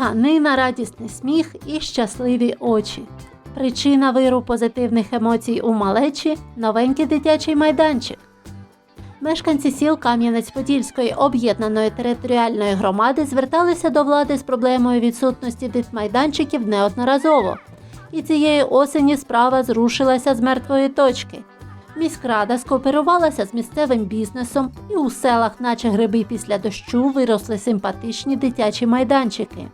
Тяганина, радісний сміх і щасливі очі. Причина виру позитивних емоцій у малечі новенький дитячий майданчик. Мешканці сіл Кам'янець-Подільської об'єднаної територіальної громади зверталися до влади з проблемою відсутності дитмайданчиків неодноразово. І цієї осені справа зрушилася з мертвої точки. Міськрада скооперувалася з місцевим бізнесом, і у селах, наче гриби після дощу, виросли симпатичні дитячі майданчики.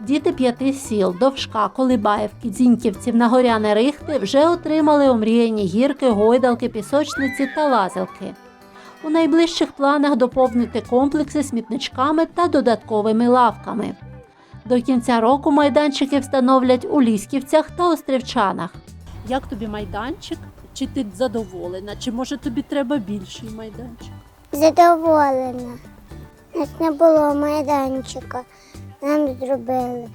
Діти п'яти сіл Довжка, Колибаївки, Дзіньківців, Нагоряне Рихти вже отримали омріяні гірки, гойдалки, пісочниці та лазилки. У найближчих планах доповнити комплекси смітничками та додатковими лавками. До кінця року майданчики встановлять у Лісківцях та Острівчанах. Як тобі майданчик? Чи ти задоволена? Чи може тобі треба більший майданчик? Задоволена. У нас не було майданчика. Нам зробили.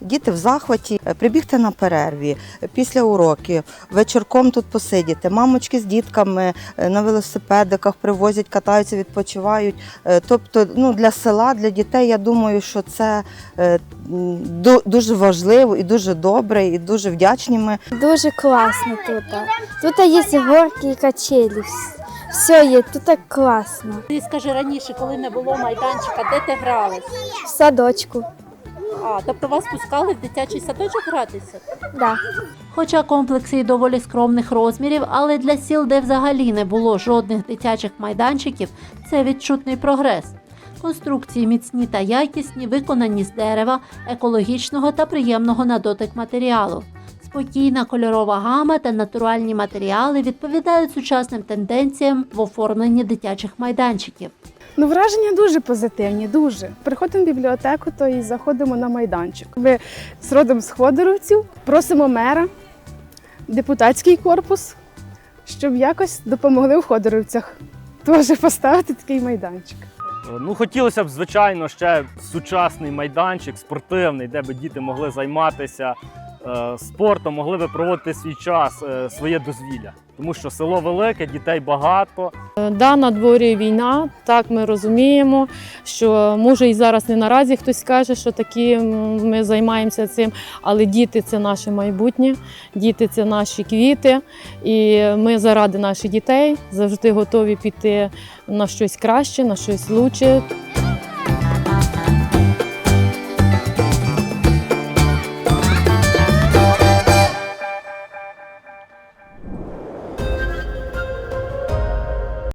Діти в захваті, е, прибігти на перерві е, після уроків, вечірком тут посидіти. Мамочки з дітками е, на велосипедиках привозять, катаються, відпочивають. Тобто, ну для села, для дітей, я думаю, що це дуже важливо і дуже добре, і дуже вдячні ми. Дуже класно тут. Тут є горки і качелі. Все є, тут так класно. Ти скажи раніше, коли не було майданчика, де ти гралась? В садочку. А, тобто вас пускали в дитячий садочок гратися? Да. Хоча комплекси й доволі скромних розмірів, але для сіл, де взагалі не було жодних дитячих майданчиків, це відчутний прогрес. Конструкції міцні та якісні, виконані з дерева, екологічного та приємного на дотик матеріалу. Спокійна кольорова гама та натуральні матеріали відповідають сучасним тенденціям в оформленні дитячих майданчиків. Ну, враження дуже позитивні, дуже. Приходимо в бібліотеку, то і заходимо на майданчик. Ми з родом з Ходоровців просимо мера, депутатський корпус, щоб якось допомогли в Ходоровцях теж поставити такий майданчик. Ну, хотілося б, звичайно, ще сучасний майданчик, спортивний, де б діти могли займатися спортом, могли би проводити свій час, е, своє дозвілля. Тому що село велике, дітей багато. Да, на дворі війна, так ми розуміємо, що може і зараз не наразі хтось скаже, що такі ми займаємося цим, але діти це наше майбутнє, діти це наші квіти, і ми заради наших дітей завжди готові піти на щось краще, на щось лучше.